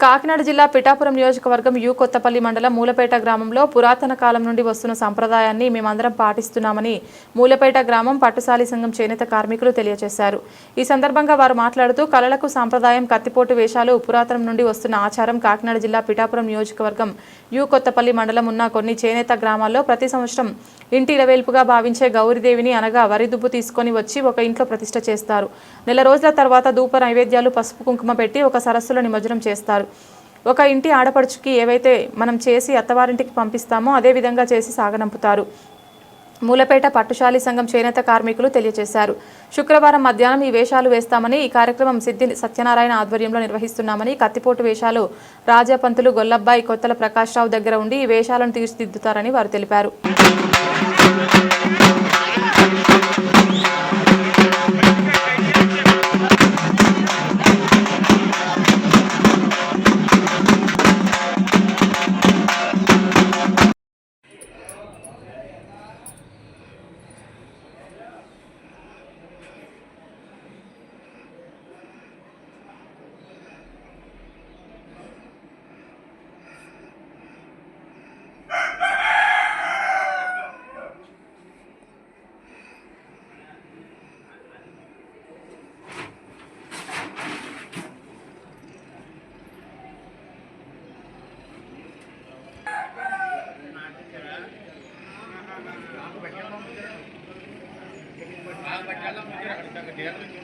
కాకినాడ జిల్లా పిఠాపురం నియోజకవర్గం యు కొత్తపల్లి మండలం మూలపేట గ్రామంలో పురాతన కాలం నుండి వస్తున్న సంప్రదాయాన్ని మేమందరం పాటిస్తున్నామని మూలపేట గ్రామం పట్టుసాలి సంఘం చేనేత కార్మికులు తెలియజేశారు. ఈ సందర్భంగా వారు మాట్లాడుతూ కళలకు సాంప్రదాయం కత్తిపోటు వేషాలు పురాతనం నుండి వస్తున్న ఆచారం కాకినాడ జిల్లా పిఠాపురం నియోజకవర్గం యు కొత్తపల్లి మండలం ఉన్న కొన్ని చేనేత గ్రామాల్లో ప్రతి సంవత్సరం ఇంటి ఇలవేల్పుగా భావించే గౌరీదేవిని అనగా వరి దుబ్బు తీసుకొని వచ్చి ఒక ఇంట్లో ప్రతిష్ట చేస్తారు. నెల రోజుల తర్వాత ధూప నైవేద్యాలు పసుపు కుంకుమ పెట్టి ఒక సరస్సులో నిమజ్జనం చేస్తారు. ఒక ఇంటి ఆడపడుచుకి ఏవైతే మనం చేసి అత్తవారింటికి పంపిస్తామో అదే విధంగా చేసి సాగనంపుతారు. మూలపేట పట్టుశాలి సంఘం చేనేత కార్మికులు తెలియజేశారు. శుక్రవారం మధ్యాహ్నం ఈ వేషాలు వేస్తామని ఈ కార్యక్రమం సిద్ధి సత్యనారాయణ ఆధ్వర్యంలో నిర్వహిస్తున్నామని కత్తిపోటు వేషాలు రాజాపంతులు గొల్లబ్బాయి కొత్తల ప్రకాష్ రావు దగ్గర ఉండి ఈ వేషాలను తీర్చిదిద్దుతారని వారు తెలిపారు. Thank you. tierra.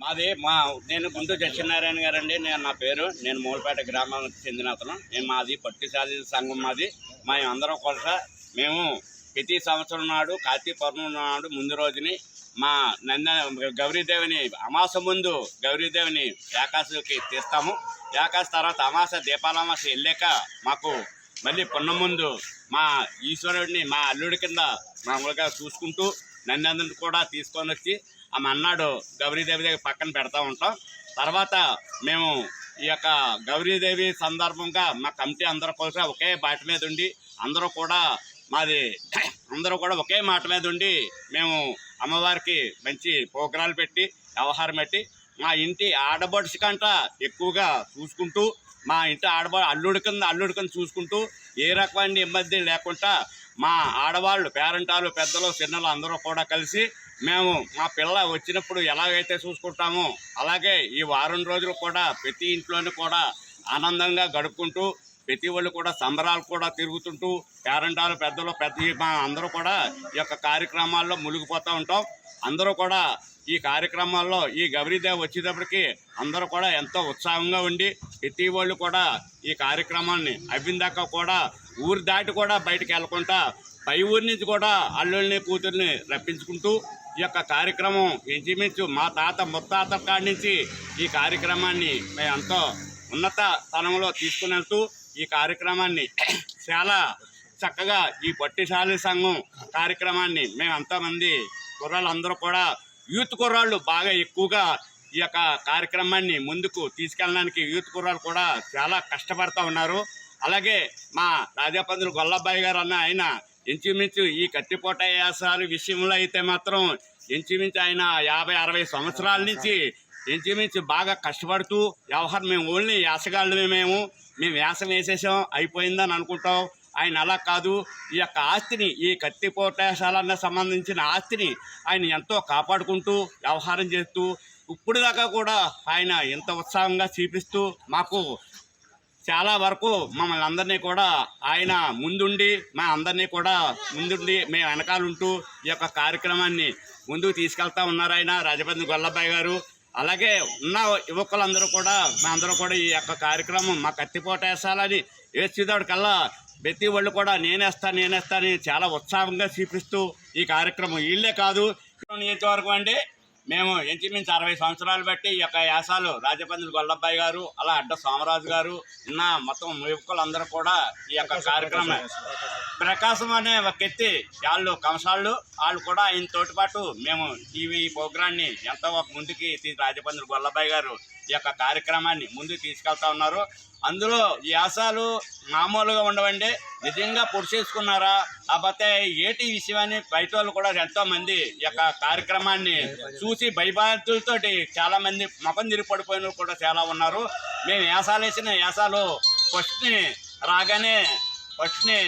మాది మా నేను గుంటూరు సత్యనారాయణ గారు అండి నేను నా పేరు నేను మూలపేట గ్రామానికి చెందిన అతను. నేను మాది పట్టుశాలి సంఘం మాది. మేము అందరం కూడా మేము ప్రతి సంవత్సరం నాడు కార్తీక పౌర్ణమి నాడు ముందు రోజుని మా నంద గౌరీదేవిని అమాస ముందు గౌరీదేవిని ఏకాశికి తీస్తాము. ఏకాశి తర్వాత అమాస దీపాలమాస వెళ్ళాక మాకు మళ్ళీ పొన్న ముందు మా ఈశ్వరుడిని మా అల్లుడి కింద మామూలుగా చూసుకుంటూ నందందరిని కూడా తీసుకొని వచ్చి ఆ మన్నాడు గౌరీదేవి దగ్గర పక్కన పెడతా ఉంటాం. తర్వాత మేము ఈ యొక్క గౌరీదేవి సందర్భంగా మా కమిటీ అందరూ కలిసి ఒకే బాట మీద ఉండి అందరూ కూడా మాది అందరూ కూడా ఒకే మాట మీద ఉండి మేము అమ్మవారికి మంచి పోగ్రాలు పెట్టి వ్యవహారం పెట్టి మా ఇంటి ఆడబడుచు కంట ఎక్కువగా చూసుకుంటూ మా ఇంటి ఆడవాళ్ళు అల్లుడి కింద చూసుకుంటూ ఏ రకమైన ఇబ్బంది లేకుండా మా ఆడవాళ్ళు పేరెంటాలు పెద్దలు చిన్నలు అందరూ కూడా కలిసి మేము మా పిల్ల వచ్చినప్పుడు ఎలాగైతే చూసుకుంటామో అలాగే ఈ వారం రోజులు కూడా ప్రతి ఇంట్లోనూ కూడా ఆనందంగా గడుపుకుంటూ ప్రతి వాళ్ళు కూడా సంబరాలు కూడా తిరుగుతుంటూ పేరంటాలు పెద్దలు పెద్ద అందరూ కూడా ఈ యొక్క కార్యక్రమాల్లో మునిగిపోతూ ఉంటాం. అందరూ కూడా ఈ కార్యక్రమాల్లో ఈ గౌరీదేవి వచ్చేటప్పటికి అందరూ కూడా ఎంతో ఉత్సాహంగా ఉండి ప్రతి వాళ్ళు కూడా ఈ కార్యక్రమాన్ని అవ్విందాక కూడా ఊరు దాటి కూడా బయటకు వెళ్ళకుండా పై ఊరి నుంచి కూడా అల్లుల్ని కూతుర్ని రప్పించుకుంటూ ఈ యొక్క కార్యక్రమం ఇంచుమించు మా తాత ముత్తాత కాడి నుంచి ఈ కార్యక్రమాన్ని మేము ఎంతో ఉన్నత స్థలంలో తీసుకుని వెళ్తూ ఈ కార్యక్రమాన్ని చాలా చక్కగా ఈ పట్టిశాలి సంఘం కార్యక్రమాన్ని మేమంతమంది కుర్రాళ్ళందరూ కూడా యూత్ కుర్రాళ్ళు బాగా ఎక్కువగా ఈ యొక్క కార్యక్రమాన్ని ముందుకు తీసుకెళ్ళడానికి యూత్ కుర్రాళ్ళు కూడా చాలా కష్టపడుతూ ఉన్నారు. అలాగే మా రాజాపందులు గొల్లబ్బాయి గారు అన్న ఆయన ఇంచుమించు ఈ కట్టిపోట యాసాలు విషయంలో అయితే మాత్రం ఇంచుమించు ఆయన యాభై అరవై సంవత్సరాల నుంచి ఇంచుమించు బాగా కష్టపడుతూ వ్యవహారం మేము ఓన్లీ యాసగాళ్ళమే మేము. మేము వ్యాసం వేసేసాం అయిపోయిందని అనుకుంటాం. ఆయన అలా కాదు. ఈ యొక్క ఆస్తిని ఈ కత్తిపోటేశాలన్న సంబంధించిన ఆస్తిని ఆయన ఎంతో కాపాడుకుంటూ వ్యవహారం చేస్తూ ఇప్పుడు దాకా కూడా ఆయన ఎంత ఉత్సాహంగా చూపిస్తూ మాకు చాలా వరకు మమ్మల్ని అందరినీ కూడా ఆయన ముందుండి మా అందరినీ కూడా ముందుండి మేము వెనకాలంటూ ఈ యొక్క కార్యక్రమాన్ని ముందుకు తీసుకెళ్తా ఉన్నారు ఆయన రాజపంది గొల్లబాయ్ గారు. అలాగే ఉన్న యువకులందరూ కూడా మా అందరూ కూడా ఈ యొక్క కార్యక్రమం మా కత్తిపోట వేసాలని వేసేదాడికల్లా ప్రతి వాళ్ళు కూడా నేనేస్తా నేనేస్తా అని చాలా ఉత్సాహంగా చూపిస్తూ ఈ కార్యక్రమం వీళ్ళే కాదు. నియోజకవర్గం అండి. మేము ఇంచుమించు అరవై సంవత్సరాలు బట్టి ఈ యొక్క యాసాలు రాజపందులు గొల్లబ్బాయి గారు అలా అడ్డ సోమరాజు గారు ఉన్న మొత్తం యువకులందరూ కూడా ఈ యొక్క కార్యక్రమం ప్రకాశం అనే ఒక ఎత్తి వాళ్ళు కంసాళ్ళు వాళ్ళు కూడా ఆయన తోటి పాటు మేము ఈ ప్రోగ్రాన్ని ఎంతో ముందుకి రాజపందులు గొల్లబాయి గారు ఈ యొక్క కార్యక్రమాన్ని ముందుకు తీసుకెళ్తా ఉన్నారు. అందులో ఈ యాసాలు మామూలుగా ఉండవండి. నిజంగా పొడిచేసుకున్నారా కాకపోతే ఏటి విషయాన్ని బయట వాళ్ళు కూడా ఎంతోమంది ఈ యొక్క కార్యక్రమాన్ని చూసి భయభాతులతోటి చాలామంది ముఖం తిరిగి కూడా చాలా ఉన్నారు. మేము యాసాలు వేసిన యాసాలు ఫస్ట్ని రాగానే ఫస్ట్ని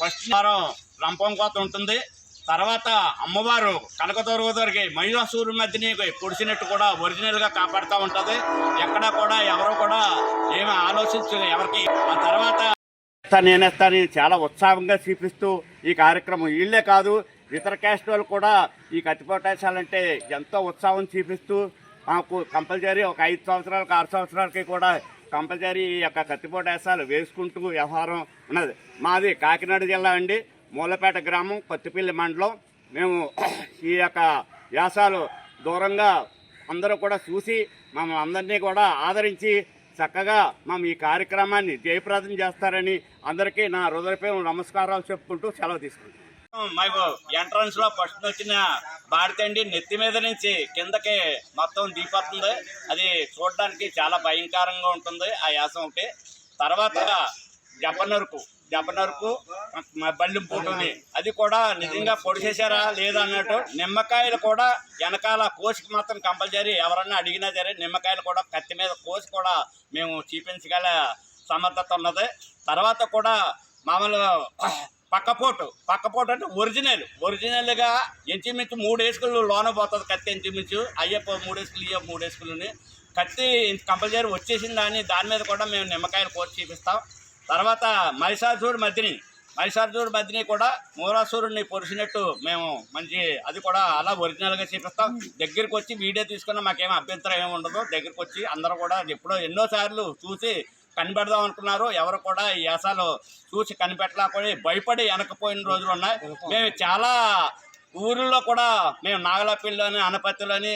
ఫస్ట్ వారం రంపం కోత ఉంటుంది. తర్వాత అమ్మవారు కనకదుర్గదరికి మహిళాసూరు మధ్యని పొడిచినట్టు కూడా ఒరిజినల్గా కాపాడుతూ ఉంటుంది. ఎక్కడా కూడా ఎవరు కూడా ఏమి ఆలోచించు ఎవరికి ఆ తర్వాత నేనేస్తానని చాలా ఉత్సాహంగా చూపిస్తూ ఈ కార్యక్రమం వీళ్ళే కాదు ఇతర క్యాస్ట్ వాళ్ళు కూడా ఈ కత్తిపోటేశాలంటే ఎంతో ఉత్సాహం చూపిస్తూ మాకు కంపల్సరీ ఒక ఐదు సంవత్సరాలకు ఆరు సంవత్సరాలకి కూడా కంపల్సరీ ఈ యొక్క కత్తిపోటేశాలు వేసుకుంటూ వ్యవహారం ఉన్నది. మాది కాకినాడ జిల్లా అండి. మూలపేట గ్రామం పత్తిపల్లి మండలం. మేము ఈ యొక్క వ్యాసాలు దూరంగా అందరూ కూడా చూసి మమ్మల్ని అందరినీ కూడా ఆదరించి చక్కగా మేము ఈ కార్యక్రమాన్ని జయప్రదం చేస్తారని అందరికీ నా హృదయపై నమస్కారాలు చెప్పుకుంటూ సెలవు తీసుకుంటాం మాకు ఎంట్రన్స్లో ఫస్ట్ వచ్చిన బాడితండి నెత్తి మీద నుంచి కిందకి మొత్తం దీపడుతుంది అది చూడడానికి చాలా భయంకరంగా ఉంటుంది ఆ యాసం ఒకటి తర్వాత జపనరుకు. జపనరుకు బల్లి పూటుంది అది కూడా నిజంగా పొడిచేశారా లేదా అన్నట్టు నిమ్మకాయలు కూడా వెనకాల కోసికి మాత్రం కంపల్సరీ ఎవరన్నా అడిగినా సరే నిమ్మకాయలు కూడా కత్తి మీద కోసి కూడా మేము చూపించగల సమర్థత ఉన్నది. తర్వాత కూడా మామూలుగా పక్కపోటు పక్కపోటు అంటే ఒరిజినల్ ఒరిజినల్గా ఇంచుమించు మూడు వేసుకులు లోన పోతుంది కత్తి ఇంచుమించు. అయ్యప్ప మూడు వేసుకులు ఇయ్యప్ప మూడు వేసుకులని. కత్తి కంపల్సరీ వచ్చేసింది దాని దాని మీద కూడా మేము నిమ్మకాయలు కోసి చూపిస్తాం. తర్వాత మహిషాసురుడు మధ్యని మహిషాసురుడు మధ్యని కూడా మూరాసురుడిని పొడిచినట్టు మేము మంచి అది కూడా అలా ఒరిజినల్గా చూపిస్తాం. దగ్గరికి వచ్చి వీడియో తీసుకున్న మాకేం అభ్యంతరం ఏమి ఉండదు. దగ్గరికి వచ్చి అందరూ కూడా ఎప్పుడో ఎన్నోసార్లు చూసి కనిపెడదాం అనుకున్నారు. ఎవరు కూడా ఈ యాసాలు చూసి కనిపెట్టలేకపోయి భయపడి వెనకపోయిన రోజులు ఉన్నాయి. మేము చాలా ఊరిలో కూడా మేము నాగలపల్లిలోని అనపత్తిలోని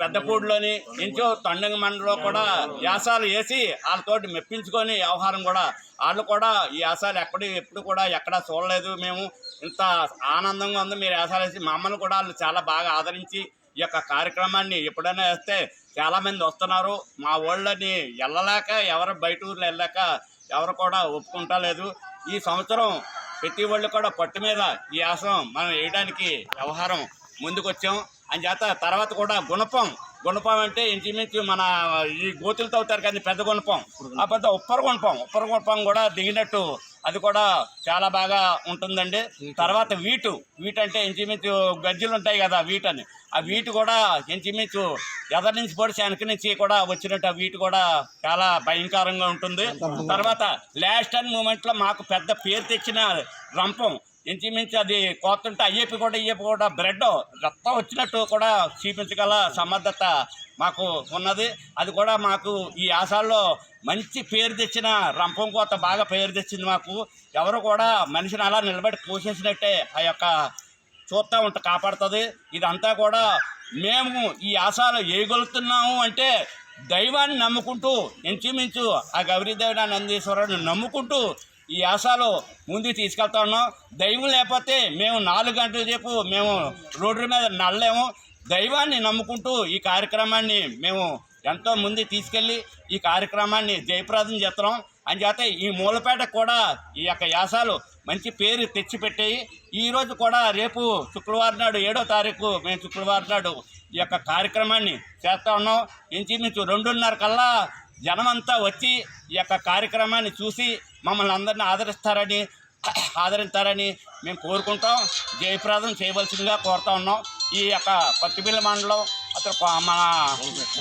పెద్దపూడిలోని ఇంచో తొండంగ మండలో కూడా యాసాలు వేసి వాళ్ళతోటి మెప్పించుకొని వ్యవహారం కూడా. వాళ్ళు కూడా ఈ యాసాలు ఎక్కడ ఎప్పుడు కూడా ఎక్కడా చూడలేదు మేము. ఇంత ఆనందంగా ఉంది మీరు యాసాలు వేసి. మమ్మల్ని కూడా వాళ్ళు చాలా బాగా ఆదరించి ఈ యొక్క కార్యక్రమాన్ని ఎప్పుడైనా వేస్తే చాలామంది వస్తున్నారు. మా ఊళ్ళని వెళ్ళలేక ఎవరు బయట ఊర్లో వెళ్ళాక ఎవరు కూడా ఒప్పుకుంటలేదు. ఈ సంవత్సరం ప్రతి వాళ్ళు కూడా పట్టు మీద ఈ ఆసం మనం వేయడానికి వ్యవహారం ముందుకొచ్చాం. అని చేత తర్వాత కూడా గుణపం గుణపం అంటే ఇంచుమించు మన ఈ గోతులతో అవుతారు కానీ పెద్ద గుణపం. ఆ పెద్ద ఉప్పర గుణపం ఉప్పర గుణపం కూడా దిగినట్టు అది కూడా చాలా బాగా ఉంటుందండి. తర్వాత వీటు వీటు అంటే ఇంచుమించు గజ్జలు ఉంటాయి కదా వీటు అని ఆ వీటు కూడా ఇంచుమించు ఎదరి నుంచి పొడిచి వెనక నుంచి కూడా వచ్చినట్టు ఆ వీటు కూడా చాలా భయంకరంగా ఉంటుంది. తర్వాత లాస్ట్ అండ్ మూమెంట్లో మాకు పెద్ద పేరు తెచ్చిన రంపం ఇంచుమించు అది కోతుంటే అయ్యేపి కూడా అయ్యేపి కూడా బ్రెడ్ రక్తం వచ్చినట్టు కూడా చూపించగల సమర్థత మాకు ఉన్నది. అది కూడా మాకు ఈ ఆశాల్లో మంచి పేరు తెచ్చిన రంపం కోత బాగా పేరు తెచ్చింది మాకు. ఎవరు కూడా మనిషిని అలా నిలబడి పోషించినట్టే ఆ యొక్క చూస్తూ ఉంట కాపాడుతుంది. ఇదంతా కూడా మేము ఈ ఆశాలు వేయగలుగుతున్నాము అంటే దైవాన్ని నమ్ముకుంటూ ఇంచుమించు ఆ గౌరీదేవి నందీశ్వరుని నమ్ముకుంటూ ఈ ఆశాలు ముందుకు తీసుకెళ్తా ఉన్నాం. దైవం లేకపోతే మేము నాలుగు గంటల సేపు మేము రోడ్డు మీద నడలేము. దైవాన్ని నమ్ముకుంటూ ఈ కార్యక్రమాన్ని మేము ఎంతో ముందు తీసుకెళ్ళి ఈ కార్యక్రమాన్ని జయప్రదం చేస్తున్నాం. అని చేత ఈ మూలపేట కూడా ఈ యొక్క యాసాలు మంచి పేరు తెచ్చిపెట్టాయి. ఈరోజు కూడా రేపు శుక్రవారం నాడు ఏడో తారీఖు మేము శుక్రవారం నాడు ఈ యొక్క కార్యక్రమాన్ని చేస్తూ ఉన్నాం. ఇంచుమించు రెండున్నర కల్లా జనమంతా వచ్చి ఈ యొక్క కార్యక్రమాన్ని చూసి మమ్మల్ని అందరినీ ఆదరిస్తారని ఆదరిస్తారని మేము కోరుకుంటాం. జయప్రదం చేయవలసిందిగా కోరుతా ఉన్నాం. ఈ యొక్క పత్తిపిల్ల మండలం అతను మన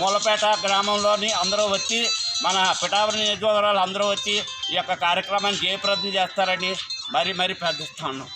మూలపేట గ్రామంలోని అందరూ వచ్చి మన పిఠాపురం నియోజకవర్గాలు అందరూ వచ్చి ఈ యొక్క కార్యక్రమాన్ని జయప్రదం చేస్తారని మరీ మరీ ప్రార్థిస్తా ఉన్నాం.